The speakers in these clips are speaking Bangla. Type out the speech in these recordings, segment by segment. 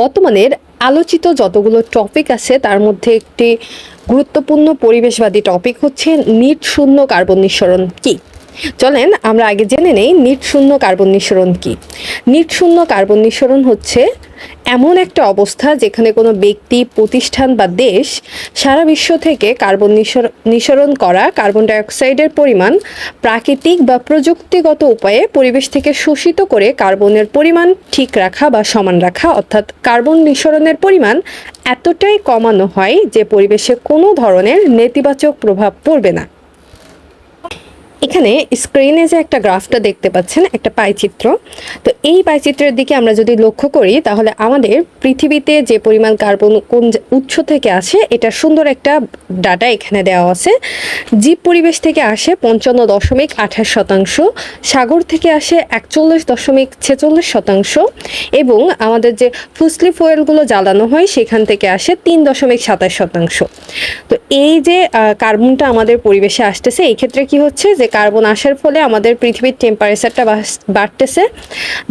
বর্তমানের আলোচিত যতগুলো টপিক আছে, তার মধ্যে একটি গুরুত্বপূর্ণ পরিবেশবাদী টপিক হচ্ছে নিট শূন্য কার্বন নিঃসরণ কি? চলেন আমরা আগে জেনে নেই নিট শূন্য কার্বন নিঃসরণ কি। নিট শূন্য কার্বন নিঃসরণ হচ্ছে এমন একটা অবস্থা যেখানে কোনো ব্যক্তি, প্রতিষ্ঠান বা দেশ সারা বিশ্ব থেকে কার্বন নিঃসর- নিঃসরণ করা কার্বন ডাইঅক্সাইডের পরিমাণ প্রাকৃতিক বা প্রযুক্তিগত উপায়ে পরিবেশ থেকে শোষিত করে কার্বনের পরিমাণ ঠিক রাখা বা সমান রাখা, অর্থাৎ কার্বন নিঃসরণের পরিমাণ এতটাই কমানো হয় যে পরিবেশে কোনো ধরনের নেতিবাচক প্রভাব পড়বে না। এখানে স্ক্রিনে যে একটা গ্রাফটা দেখতে পাচ্ছেন, একটা পাইচিত্র তো এই পাইচিত্রের দিকে আমরা যদি লক্ষ্য করি, তাহলে আমাদের পৃথিবীতে যে পরিমাণ কার্বন কোন উৎস থেকে আসে, এটা সুন্দর একটা ডাটা এখানে দেওয়া আছে। জীব পরিবেশ থেকে আসে পঞ্চান্ন দশমিক আঠাশ শতাংশ, সাগর থেকে আসে একচল্লিশ দশমিক ছেচল্লিশ শতাংশ, এবং আমাদের যে ফুসলি ফুয়েলগুলো জ্বালানো হয়, সেখান থেকে আসে তিন দশমিক সাতাশ শতাংশ। তো এই যে কার্বনটা আমাদের পরিবেশে আসতেছে এই ক্ষেত্রে কি হচ্ছে যে কার্বন আসার ফলে আমাদের পৃথিবীর টেম্পারেচারটা বাড়তেছে,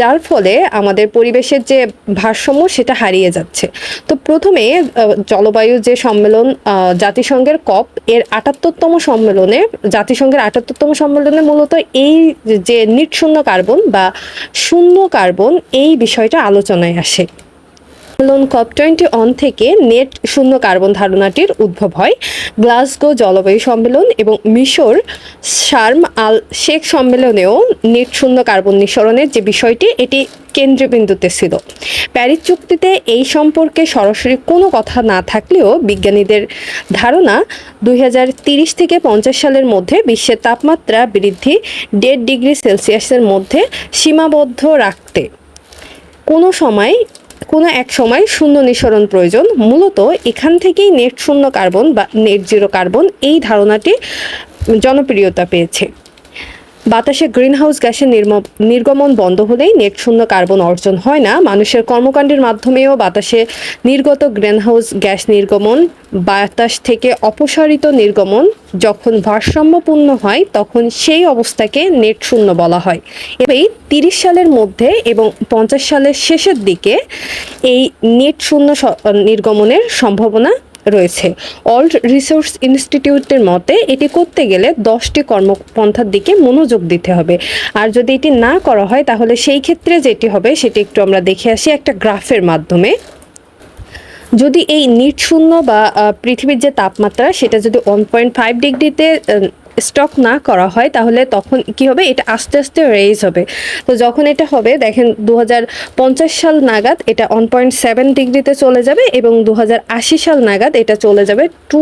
যার ফলে আমাদের পরিবেশের যে ভারসাম্য সেটা হারিয়ে যাচ্ছে। তো প্রথমে জলবায়ু যে সম্মেলন জাতিসংঘের কপ এর আটাত্তরতম সম্মেলনে, জাতিসংঘের আটাত্তরতম সম্মেলনে মূলত এই যে নিট শূন্য কার্বন বা শূন্য কার্বন, এই বিষয়টা আলোচনায় আসে। সম্মেলন কপ টোয়েন্টি অন থেকে নেট শূন্য কার্বন ধারণাটির উদ্ভব হয়। গ্লাসগো জলবায়ু সম্মেলন এবং মিশর শার্ম আল শেখ সম্মেলনেও নেট শূন্য কার্বন নিঃসরণের যে বিষয়টি, এটি কেন্দ্রবিন্দুতে ছিল। প্যারিস চুক্তিতে এই সম্পর্কে সরাসরি কোনো কথা না থাকলেও বিজ্ঞানীদের ধারণা, দুই থেকে পঞ্চাশ সালের মধ্যে বিশ্বের তাপমাত্রা বৃদ্ধি দেড় ডিগ্রি সেলসিয়াসের মধ্যে সীমাবদ্ধ রাখতে কোনো সময় কোনো এক সময় শূন্য নিঃসরণ প্রয়োজন। মূলত এখান থেকেই নেট শূন্য কার্বন বা নেট জিরো কার্বন এই ধারণাটি জনপ্রিয়তা পেয়েছে। বাতাসে গ্রিনহাউস গ্যাসের নির্গমন বন্ধ হলেই নেট শূন্য কার্বন অর্জন হয় না। মানুষের কর্মকাণ্ডের মাধ্যমেও বাতাসে নির্গত গ্রিনহাউস গ্যাস নির্গমন, বাতাস থেকে অপসারিত নির্গমন যখন ভারসাম্যপূর্ণ হয়, তখন সেই অবস্থাকে নেট শূন্য বলা হয়। এবারে তিরিশ সালের মধ্যে এবং পঞ্চাশ সালের শেষের দিকে এই নেট শূন্য নির্গমনের সম্ভাবনা রয়েছে। অল্ড রিসোর্স ইনস্টিটিউটের মতে, এটি করতে গেলে দশটি কর্মপন্থার দিকে মনোযোগ দিতে হবে। আর যদি এটি না করা হয়, তাহলে সেই ক্ষেত্রে যেটি হবে, সেটি একটু আমরা দেখে আসি একটা গ্রাফের মাধ্যমে। যদি এই নিট শূন্য বা পৃথিবীর যে তাপমাত্রা, সেটা যদি ওয়ান পয়েন্ট ফাইভ ডিগ্রিতে স্টক না করা হয়, তাহলে তখন কি হবে? এটা আস্তে আস্তে রেজ হবে। তো যখন এটা হবে, দেখেন দু হাজার পঞ্চাশ সাল নাগাদ এটা ওয়ান পয়েন্ট সেভেন ডিগ্রিতে চলে যাবে এবং দু হাজার আশি সাল নাগাদ এটা চলে যাবে টু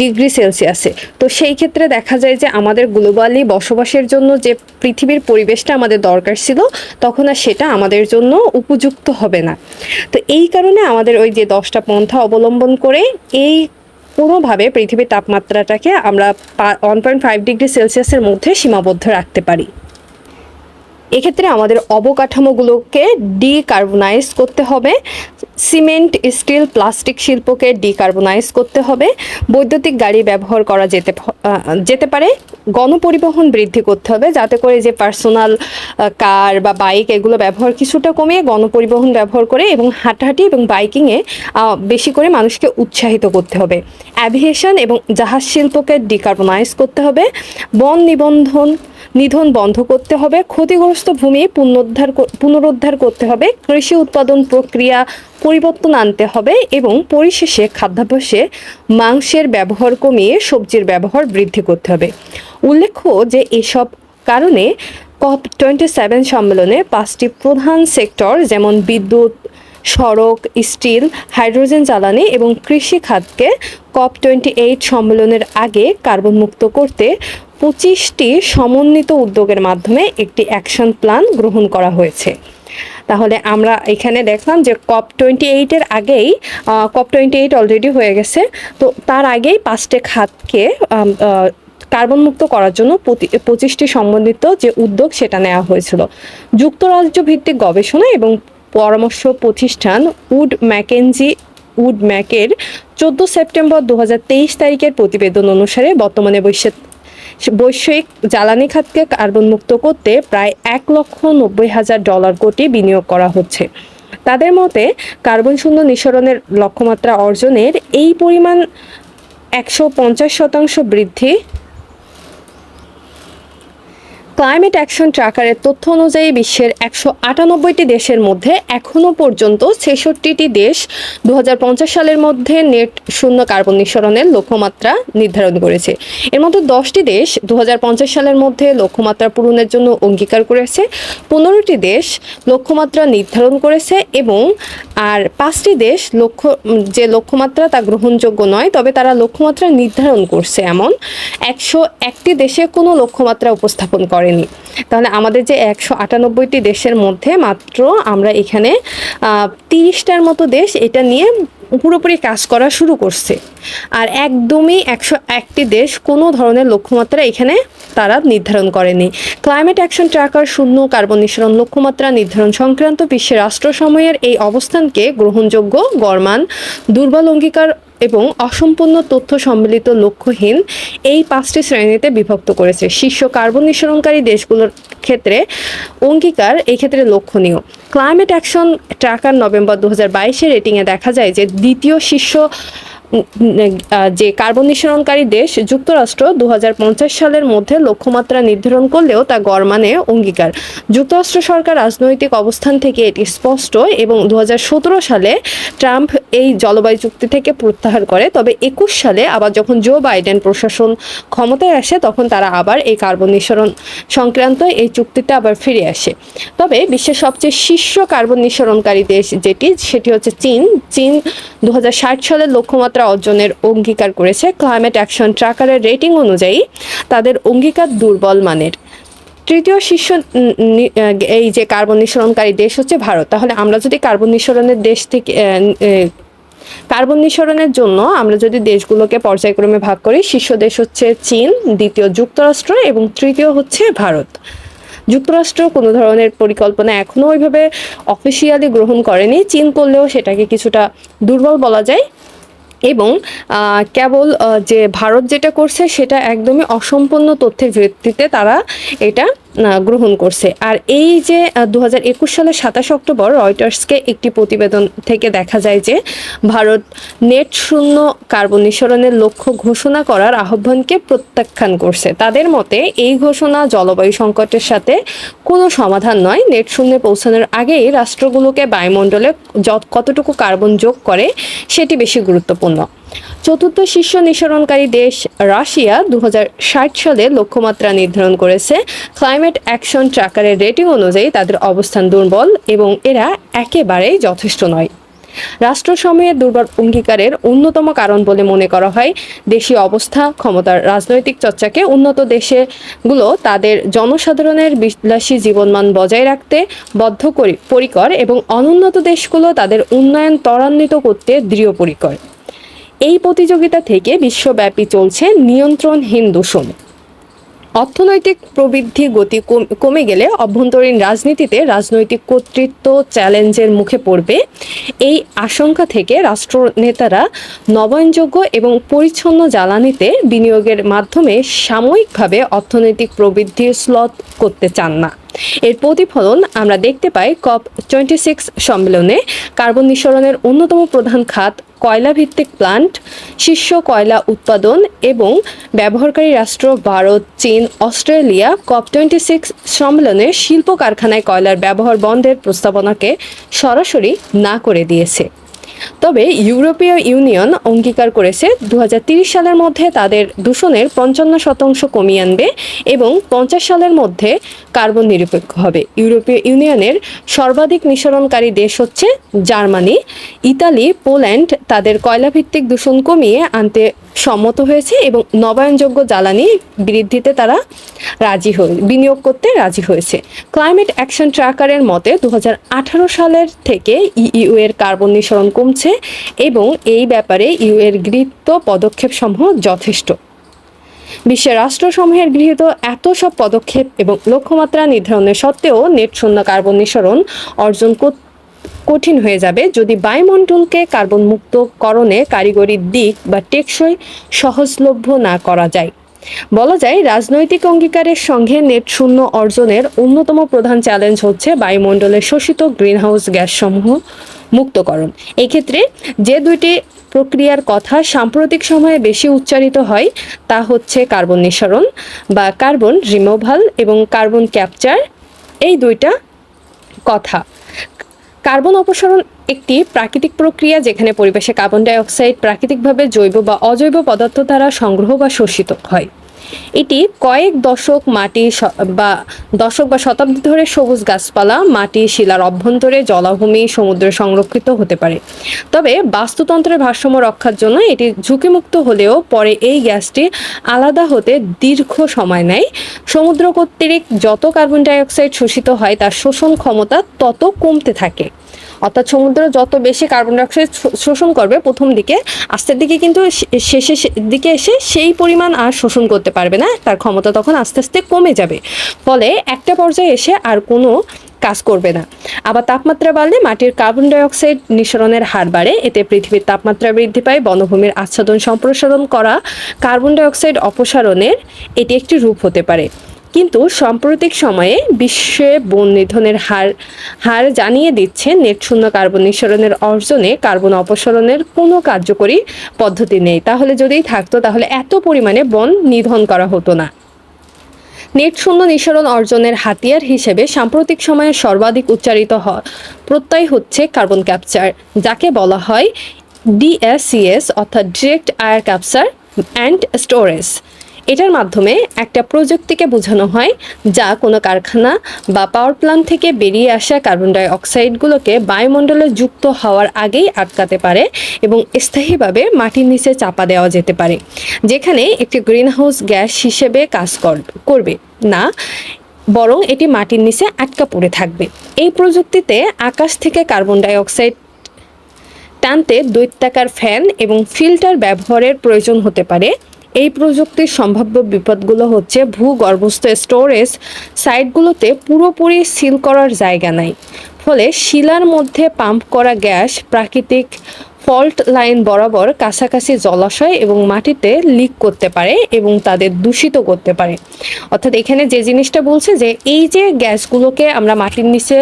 ডিগ্রি সেলসিয়াসে। তো সেই ক্ষেত্রে দেখা যায় যে আমাদের গ্লোবালি বসবাসের জন্য যে পৃথিবীর পরিবেশটা আমাদের দরকার ছিল, তখন আর সেটা আমাদের জন্য উপযুক্ত হবে না। তো এই কারণে আমাদের ওই যে দশটা পন্থা অবলম্বন করে এই পুরোভাবে পৃথিবীর তাপমাত্রাটাকে আমরা ওয়ান পয়েন্ট ফাইভ ডিগ্রি সেলসিয়াসের মধ্যে সীমাবদ্ধ রাখতে পারি। এক্ষেত্রে আমাদের অবকাঠামোগুলোকে ডিকার্বনাইজ করতে হবে। সিমেন্ট স্টিল প্লাস্টিক শিল্পকে ডিকার্বনাইজ করতে হবে। বৈদ্যুতিক গাড়ি ব্যবহার করা যেতে যেতে পারে। গণপরিবহন বৃদ্ধি করতে হবে যাতে করে যে পার্সোনাল কার বা বাইক এগুলো ব্যবহার কিছুটা কমিয়ে গণপরিবহন ব্যবহার করে এবং হাঁটাহাঁটি এবং বাইকিংয়ে বেশি করে মানুষকে উৎসাহিত করতে হবে। অ্যাভিয়েশন এবং জাহাজ শিল্পকে ডিকার্বনাইজ করতে হবে। বন নিবন্ধন নিধন বন্ধ করতে হবে, ক্ষতিগ্রস্ত ভূমি পুনরুদ্ধার পুনরুদ্ধার করতে হবে, কৃষি উৎপাদন প্রক্রিয়া পরিবর্তন আনতে হবে এবং পরিশেষে খাদ্যাভ্যাসে মাংসের ব্যবহার কমিয়ে সবজির ব্যবহার বৃদ্ধি করতে হবে। উল্লেখ্য যে এসব কারণে কপ টোয়েন্টি সেভেন সম্মেলনে পাঁচটি প্রধান সেক্টর যেমন বিদ্যুৎ, সড়ক, স্টিল, হাইড্রোজেন জ্বালানি এবং কৃষি খাতকে কপ টোয়েন্টি এইট সম্মেলনের আগে কার্বন মুক্ত করতে পঁচিশটি সমন্বিত উদ্যোগের মাধ্যমে একটি অ্যাকশন প্ল্যান গ্রহণ করা হয়েছে। তাহলে আমরা এখানে দেখলাম যে কপ টোয়েন্টি এইটের আগেই কপ টোয়েন্টি এইট অলরেডি হয়ে গেছে। তো তার আগেই পাঁচটি খাতকে কার্বন মুক্ত করার জন্য পঁচিশটি সম্বন্ধিত যে উদ্যোগ সেটা নেওয়া হয়েছিল। যুক্তরাজ্য ভিত্তিক গবেষণা এবং পরামর্শ প্রতিষ্ঠান উড ম্যাকেনজি, উড ম্যাকের চোদ্দ সেপ্টেম্বর দু হাজার তেইশ তারিখের প্রতিবেদন অনুসারে বর্তমানে বৈশ্বিক জ্বালানি খাতকে কার্বন মুক্ত করতে প্রায় এক লক্ষ নব্বই হাজার ডলার কোটি বিনিয়োগ করা হচ্ছে। তাদের মতে, কার্বন শূন্য নিঃসরণের লক্ষ্যমাত্রা অর্জনের এই পরিমাণ একশো পঞ্চাশ শতাংশ বৃদ্ধি ক্লাইমেট অ্যাকশন ট্র্যাকারের তথ্য অনুযায়ী বিশ্বের একশো আটানব্বইটি দেশের মধ্যে এখনও পর্যন্ত ছেষট্টিটি দেশ দু হাজার পঞ্চাশ সালের মধ্যে নেট শূন্য কার্বন নিঃসরণের লক্ষ্যমাত্রা নির্ধারণ করেছে। এর মধ্যে দশটি দেশ দু হাজার পঞ্চাশ সালের মধ্যে লক্ষ্যমাত্রা পূরণের জন্য অঙ্গীকার করেছে, পনেরোটি দেশ লক্ষ্যমাত্রা নির্ধারণ করেছে এবং আর পাঁচটি দেশ লক্ষ্য, যে লক্ষ্যমাত্রা তা গ্রহণযোগ্য নয়, তবে তারা লক্ষ্যমাত্রা নির্ধারণ করছে এমন একশো একটি দেশে কোনো লক্ষ্যমাত্রা উপস্থাপন করেনি তাহলে আমাদের যে একশো আটানব্বইটি দেশের মধ্যে মাত্র আমরা এখানে তিরিশটার মতো দেশ এটা নিয়ে পুরোপুরি কাজ করা শুরু করছে। আর একদমই একশো একটি দেশ কোনো ধরনের লক্ষ্যমাত্রা এখানে তারা নির্ধারণ করেনি। ক্লাইমেট অ্যাকশন ট্র্যাকার শূন্য কার্বন নিঃসরণ লক্ষ্যমাত্রা, নির্ধারণ সংক্রান্ত বিশ্বের রাষ্ট্রসমূহের এই অবস্থানকে গ্রহণযোগ্য গরমান দুর্বল অঙ্গীকার এবং অসম্পূর্ণ তথ্য সম্মিলিত লক্ষ্যহীন এই পাঁচটি শ্রেণীতে বিভক্ত করেছে। শীর্ষ কার্বন নিঃসরণকারী দেশগুলোর ক্ষেত্রে অঙ্গীকার এই ক্ষেত্রে লক্ষণীয়। ক্লাইমেট অ্যাকশন ট্র্যাকার নভেম্বর দু হাজার বাইশের রেটিংয়ে দেখা যায় যে দ্বিতীয় শীর্ষ যে কার্বন নিঃসরণকারী দেশ যুক্তরাষ্ট্র দু হাজার পঞ্চাশ সালের মধ্যে লক্ষ্যমাত্রা নির্ধারণ করলেও তা গড়মানে অঙ্গীকার। যুক্তরাষ্ট্র সরকার রাজনৈতিক অবস্থান থেকে এটি স্পষ্ট এবং দু হাজার সতেরো সালে ট্রাম্প এই জলবায়ু চুক্তি থেকে প্রত্যাহার করে, তবে একুশ সালে আবার যখন জো বাইডেন প্রশাসন ক্ষমতায় আসে, তখন তারা আবার এই কার্বন নিঃসরণ সংক্রান্ত এই চুক্তিতে আবার ফিরে আসে। তবে বিশ্বের সবচেয়ে শীর্ষ কার্বন নিঃসরণকারী দেশ যেটি, সেটি হচ্ছে চীন। চীন দু সালের লক্ষ্যমাত্রা অর্জনের অঙ্গীকার করেছে ক্লাইমেট অ্যাকশন ট্র্যাকারের রেটিং অনুযায়ী তাদের অঙ্গীকার দুর্বল মানের। তৃতীয় শীর্ষ এই যে কার্বন নিঃসরণকারী দেশ হচ্ছে ভারত। তাহলে আমরা যদি কার্বন নিঃসরণের দেশ থেকে কার্বন নিঃসরণের জন্য আমরা যদি দেশগুলোকে পর্যায়ক্রমে ভাগ করি, শীর্ষ দেশ হচ্ছে চীন, দ্বিতীয় যুক্তরাষ্ট্র এবং তৃতীয় হচ্ছে ভারত। যুক্তরাষ্ট্র কোনো ধরনের পরিকল্পনা এখনও ওইভাবে অফিসিয়ালি গ্রহণ করেনি। চীন করলেও সেটাকে কিছুটা দুর্বল বলা যায়। এবং কেবল যে ভারত যেটা করছে সেটা একদমই অসম্পূর্ণ তথ্যের ভিত্তিতে তারা এটা গ্রহণ করছে। আর এই যে দু সালের সাতাশ অক্টোবর রয়টার্সকে একটি প্রতিবেদন থেকে দেখা যায় যে, ভারত নেট শূন্য কার্বন নিঃসরণের লক্ষ্য ঘোষণা করার আহ্বানকে প্রত্যাখ্যান করছে। তাদের মতে, এই ঘোষণা জলবায়ু সংকটের সাথে কোনো সমাধান নয়। নেট শূন্যে পৌঁছানোর আগেই রাষ্ট্রগুলোকে বায়ুমণ্ডলে কতটুকু কার্বন যোগ করে, সেটি বেশি গুরুত্বপূর্ণ। চতুর্থ শীর্ষ নিঃসরণকারী দেশ রাশিয়া দু হাজার ষাট সালে লক্ষ্যমাত্রা নির্ধারণ করেছে। ক্লাইমেট অ্যাকশন ট্র্যাকারের রেটিং অনুযায়ী তাদের অবস্থান দুর্বল এবং এরা একেবারেই যথেষ্ট নয়। রাষ্ট্রসমূহের দুর্বল অঙ্গীকারের অন্যতম কারণ বলে মনে করা হয়। দেশীয় অবস্থা, ক্ষমতার রাজনৈতিক চর্চাকে উন্নত দেশেগুলো তাদের জনসাধারণের বিলাসী জীবনমান বজায় রাখতে বদ্ধ পরিকর এবং অনুন্নত দেশগুলো তাদের উন্নয়ন ত্বরান্বিত করতে দৃঢ় পরিকর এই প্রতিযোগিতা থেকে বিশ্বব্যাপী চলছে নিয়ন্ত্রণহীন দূষণ। অর্থনৈতিক প্রবৃদ্ধি গতি কমে গেলে অভ্যন্তরীণ রাজনীতিতে রাজনৈতিক কর্তৃত্ব চ্যালেঞ্জের মুখে পড়বে। এই আশঙ্কা থেকে রাষ্ট্রনেতারা নবায়নযোগ্য এবং পরিচ্ছন্ন জ্বালানিতে বিনিয়োগের মাধ্যমে সাময়িকভাবে অর্থনৈতিক প্রবৃদ্ধির স্লথ করতে চান না। এর প্রতিফলন আমরা দেখতে পাই কপ টোয়েন্টি সিক্স সম্মেলনে কার্বন নিঃসরণের অন্যতম প্রধান খাত কয়লা ভিত্তিক প্লান্ট শীর্ষ কয়লা উৎপাদন এবং ব্যবহারকারী রাষ্ট্র ভারত, চীন, অস্ট্রেলিয়া কপ টোয়েন্টি সিক্স সম্মেলনে শিল্প কারখানায় কয়লার ব্যবহার বন্ধের প্রস্তাবনাকে সরাসরি না করে দিয়েছে। তবে ইউরোপীয় ইউনিয়ন অঙ্গীকার করেছে দু সালের মধ্যে তাদের দূষণের পঞ্চান্ন শতাংশ কমিয়ে আনবে এবং পঞ্চাশ সালের মধ্যে কার্বন নিরপেক্ষ হবে। ইউরোপীয় ইউনিয়নের সর্বাধিক নিঃসরণকারী দেশ হচ্ছে জার্মানি। ইতালি, পোল্যান্ড তাদের কয়লাভিত্তিক দূষণ কমিয়ে আনতে সম্মত হয়েছে এবং নবায়নযোগ্য জ্বালানি বৃদ্ধিতে তারা রাজি হয়ে, বিনিয়োগ করতে রাজি হয়েছে। ক্লাইমেট অ্যাকশন ট্র্যাকারের মতে দু হাজার আঠারো সালের থেকে ইইউ এর কার্বন নিঃসরণ কমছে এবং এই ব্যাপারে ইউ এর গৃহীত পদক্ষেপ সমূহ যথেষ্ট। বিশ্বের রাষ্ট্রসমূহের গৃহীত এত সব পদক্ষেপ এবং লক্ষ্যমাত্রা নির্ধারণের সত্ত্বেও নেট শূন্য কার্বন নিঃসরণ অর্জন করতে কঠিন হয়ে যাবে যদি বায়ুমণ্ডলকে কার্বন মুক্ত করণে কারিগরি দিক বা টেকসই সহজলভ্য না করা যায়। বলা যায়, রাজনৈতিক অঙ্গীকারের সঙ্গে নেট শূন্য অর্জনের অন্যতম প্রধান চ্যালেঞ্জ হচ্ছে বায়ুমণ্ডলের শোষিত গ্রিনহাউস গ্যাসসমূহ মুক্তকরণ। এক্ষেত্রে যে দুইটি প্রক্রিয়ার কথা সাম্প্রতিক সময়ে বেশি উচ্চারিত হয় তা হচ্ছে কার্বন নিঃসরণ বা কার্বন রিমোভাল এবং কার্বন ক্যাপচার। এই দুইটা কথা। কার্বন অপসারণ একটি প্রাকৃতিক প্রক্রিয়া যেখানে পরিবেশে কার্বন ডাইঅক্সাইড প্রাকৃতিকভাবে জৈব বা অজৈব পদার্থ দ্বারা সংগ্রহ বা শোষিত হয়। এটি কয়েক দশক মাটি বা দশক বা শতাব্দী ধরে সবুজ গাছপালা, মাটি শিলার অভ্যন্তরে জলাভূমি, সমুদ্রে সংরক্ষিত হতে পারে। তবে বাস্তুতন্ত্রের ভারসাম্য রক্ষার জন্য এটি ঝুঁকিমুক্ত হলেও পরে এই গ্যাসটি আলাদা হতে দীর্ঘ সময় নেয়। সমুদ্র কর্তৃক যত কার্বন ডাই অক্সাইড শোষিত হয়, তার শোষণ ক্ষমতা তত কমতে থাকে। অর্থাৎ সমুদ্র যত বেশি কার্বন ডাইঅক্সাইড শোষণ করবে প্রথম দিকে, আস্তের দিকে কিন্তু শে- শেষে দিকে এসে সেই পরিমাণ আর শোষণ করতে পারবে না, তার ক্ষমতা তখন আস্তে আস্তে কমে যাবে। ফলে একটা পর্যায়ে এসে আর কোনো কাজ করবে না। আবার তাপমাত্রা বাড়লে মাটির কার্বন ডাইঅক্সাইড নিঃসরণের হার বাড়ে, এতে পৃথিবীর তাপমাত্রা বৃদ্ধি পায়, বনভূমির আচ্ছাদন সম্প্রসারণ করা কার্বন ডাইঅক্সাইড অপসারণের এটি একটি রূপ হতে পারে। কিন্তু সাম্প্রতিক সময়ে বিশ্বে বন নিধনের হার হার জানিয়ে দিচ্ছে নেট শূন্য কার্বন নিঃসরণের অর্জনে কার্বন অপসরণের কোনো কার্যকরী পদ্ধতি নেই। তাহলে যদি থাকতো, তাহলে এত পরিমাণে বন নিধন করা হতো না। নেট শূন্য নিঃসরণ অর্জনের হাতিয়ার হিসেবে সাম্প্রতিক সময়ে সর্বাধিক উচ্চারিত হয় প্রত্যয় হচ্ছে কার্বন ক্যাপচার, যাকে বলা হয় ডিএসসিএস অর্থাৎ direct air capture and storage. এটার মাধ্যমে একটা প্রযুক্তিকে বোঝানো হয় যা কোনো কারখানা বা পাওয়ার প্ল্যান্ট থেকে বেরিয়ে আসা কার্বন ডাই অক্সাইডগুলোকে বায়ুমণ্ডলে যুক্ত হওয়ার আগেই আটকাতে পারে এবং স্থায়ীভাবে মাটির নিচে চাপা দেওয়া যেতে পারে, যেখানে একটি গ্রিনহাউস গ্যাস হিসেবে কাজ কর- করবে, না, বরং এটি মাটির নিচে আটকা পড়ে থাকবে। এই প্রযুক্তিতে আকাশ থেকে কার্বন ডাই অক্সাইড টানতে দৈত্যাকার ফ্যান এবং ফিল্টার ব্যবহারের প্রয়োজন হতে পারে। এই প্রযুক্তির সম্ভাব্য বিপদগুলো হচ্ছে ভূগর্ভস্থ স্টোরেজ সাইটগুলোতে পুরোপুরি সিল করার জায়গা নাই। ফলে শিলার মধ্যে পাম্প করা গ্যাস প্রাকৃতিক ফল্ট লাইন বরাবর কাছাকাছি জলাশয় এবং মাটিতে লিক করতে পারে এবং তাদের দূষিত করতে পারে। অর্থাৎ এখানে যে জিনিসটা বলছে যে, এই যে গ্যাসগুলোকে আমরা মাটির নিচে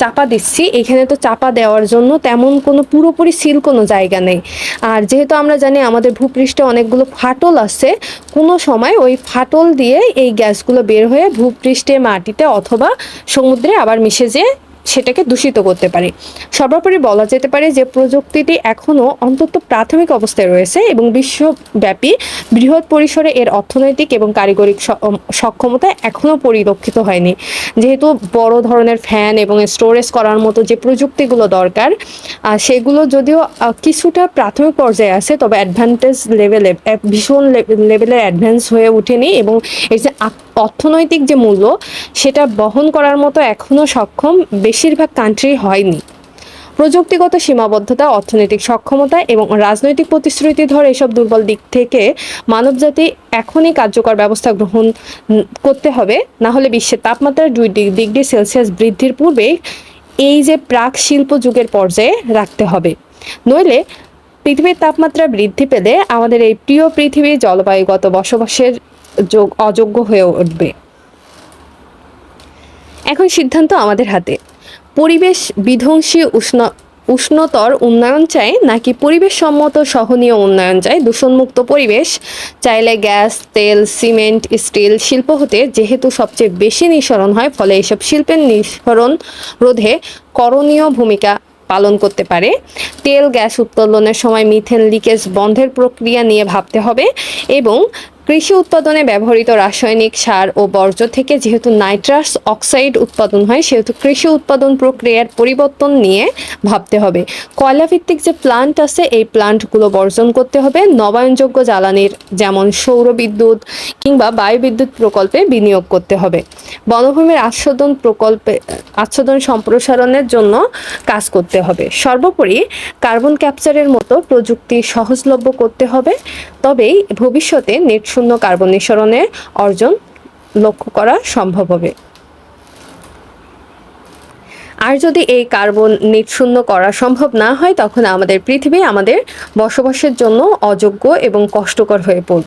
চাপা দিচ্ছি, এখানে তো চাপা দেওয়ার জন্য তেমন কোনো পুরোপুরি সিল কোনো জায়গা নেই। আর যেহেতু আমরা জানি আমাদের ভূপৃষ্ঠে অনেকগুলো ফাটল আছে, কোনো সময় ওই ফাটল দিয়ে এই গ্যাসগুলো বের হয়ে ভূপৃষ্ঠে মাটিতে অথবা সমুদ্রে আবার মিশে যেয়ে সেটাকে দূষিত করতে পারে। সর্বোপরি বলা যেতে পারে যে, প্রযুক্তিটি এখনও অন্তত প্রাথমিক অবস্থায় রয়েছে এবং বিশ্বব্যাপী বৃহৎ পরিসরে এর অর্থনৈতিক এবং কারিগরিক সক্ষমতা এখনও পরিলক্ষিত হয়নি। যেহেতু বড় ধরনের ফ্যান এবং স্টোরেজ করার মতো যে প্রযুক্তিগুলো দরকার সেগুলো যদিও কিছুটা প্রাথমিক পর্যায়ে আছে, তবে অ্যাডভান্টেজ লেভেলে ভীষণ লেভেলের অ্যাডভান্স হয়ে ওঠেনি এবং এই যে অর্থনৈতিক যে মূল্য, সেটা বহন করার মতো এখনও সক্ষম বেশিরভাগ কান্ট্রি হয়নি। প্রযুক্তিগত সীমাবদ্ধতা, অর্থনৈতিক সক্ষমতা এবং রাজনৈতিক প্রতিশ্রুতি ধরে এসব দুর্বল দিক থেকে মানবজাতি এখনই কার্যকর ব্যবস্থা গ্রহণ করতে হবে, না হলে বিশ্বের তাপমাত্রা দুই ডিগ্রি সেলসিয়াস বৃদ্ধির পূর্বে এই যে প্রাক শিল্প যুগের পর্যায়ে রাখতে হবে। নইলে পৃথিবীর তাপমাত্রা বৃদ্ধি পেলে আমাদের এই প্রিয় পৃথিবী জলবায়ুগত বসবাসের যোগ, অযোগ্য হয়ে উঠবে। এখন সিদ্ধান্ত আমাদের হাতে। পরিবেশ বিধ্বংসী উষ্ণ, উষ্ণতর উন্নয়ন চাই নাকি পরিবেশ সম্মত সহনীয় উন্নয়ন চাই দূষণমুক্ত পরিবেশ চাইলে গ্যাস, তেল, সিমেন্ট, স্টিল, শিল্প হতে যেহেতু সবচেয়ে বেশি নিঃসরণ হয়, ফলে এসব শিল্পের নিঃসরণ রোধে করণীয় ভূমিকা পালন করতে পারে। তেল, গ্যাস উত্তোলনের সময় মিথেন লিকেজ বন্ধের প্রক্রিয়া নিয়ে ভাবতে হবে এবং কৃষি উৎপাদনে ব্যবহৃত রাসায়নিক সার ও বর্জ্য থেকে যেহেতু নাইট্রাস অক্সাইড উৎপাদন হয়, সেহেতু কৃষি উৎপাদন প্রক্রিয়ার পরিবর্তন নিয়ে ভাবতে হবে। কয়লা ভিত্তিক যে প্লান্ট আছে, এই প্লান্টগুলো বর্জন করতে হবে নবায়নযোগ্য জ্বালানির, যেমন সৌর বিদ্যুৎ কিংবা বায়ুবিদ্যুৎ প্রকল্পে বিনিয়োগ করতে হবে। বনভূমির আচ্ছাদন প্রকল্পে, আচ্ছাদন সম্প্রসারণের জন্য কাজ করতে হবে। সর্বোপরি কার্বন ক্যাপচারের মতো প্রযুক্তি সহজলভ্য করতে হবে। তবেই ভবিষ্যতে নেট শূন্য কার্বন নিঃসরণের অর্জন লক্ষ্য করা সম্ভব হবে। আর যদি এই কার্বন নিঃশূন্য করা সম্ভব না হয়, তখন আমাদের পৃথিবী আমাদের বসবাসের জন্য অযোগ্য এবং কষ্টকর হয়ে পড়বে।